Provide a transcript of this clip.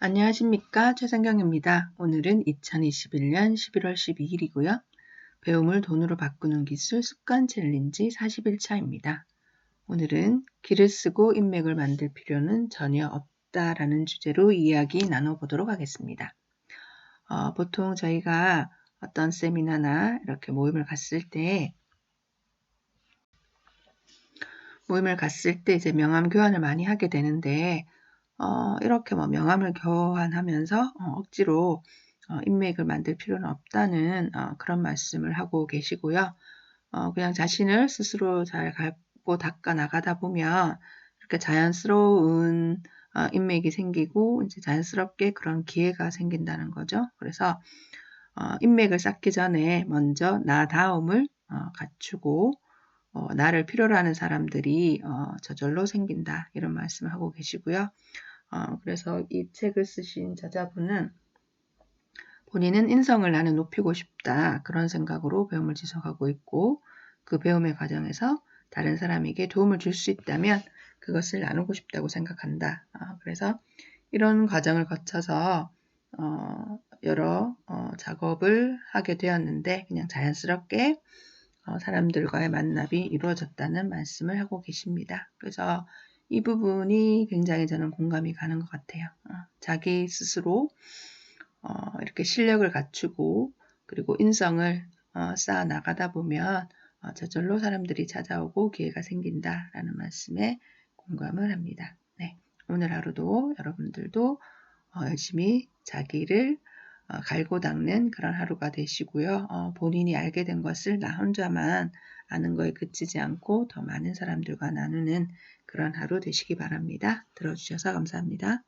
안녕하십니까 최상경입니다. 오늘은 2021년 11월 12일이고요. 배움을 돈으로 바꾸는 기술 습관 챌린지 41차입니다. 오늘은 길을 쓰고 인맥을 만들 필요는 전혀 없다라는 주제로 이야기 나눠보도록 하겠습니다. 어, 보통 저희가 어떤 세미나나 이렇게 모임을 갔을 때 모임을 갔을 때 이제 명함 교환을 많이 하게 되는데 어, 이렇게 뭐 명함을 교환하면서 어, 억지로 어, 인맥을 만들 필요는 없다는 어, 그런 말씀을 하고 계시고요. 어, 그냥 자신을 스스로 잘 갈고 닦아 나가다 보면 이렇게 자연스러운 어, 인맥이 생기고 이제 자연스럽게 그런 기회가 생긴다는 거죠. 그래서 어, 인맥을 쌓기 전에 먼저 나 다움을 어, 갖추고 어, 나를 필요로 하는 사람들이 어, 저절로 생긴다 이런 말씀을 하고 계시고요. 어, 그래서 이 책을 쓰신 저자분은 본인은 인성을 나는 높이고 싶다 그런 생각으로 배움을 지속하고 있고 그 배움의 과정에서 다른 사람에게 도움을 줄 수 있다면 그것을 나누고 싶다고 생각한다. 어, 그래서 이런 과정을 거쳐서 어, 여러 어, 작업을 하게 되었는데 그냥 자연스럽게 어, 사람들과의 만남이 이루어졌다는 말씀을 하고 계십니다. 그래서 이 부분이 굉장히 저는 공감이 가는 것 같아요. 어, 자기 스스로 어, 이렇게 실력을 갖추고 그리고 인성을 어, 쌓아 나가다 보면 어, 저절로 사람들이 찾아오고 기회가 생긴다라는 말씀에 공감을 합니다. 네, 오늘 하루도 여러분들도 어, 열심히 자기를 어, 갈고 닦는 그런 하루가 되시고요. 어, 본인이 알게 된 것을 나 혼자만 아는 거에 그치지 않고 더 많은 사람들과 나누는 그런 하루 되시기 바랍니다. 들어주셔서 감사합니다.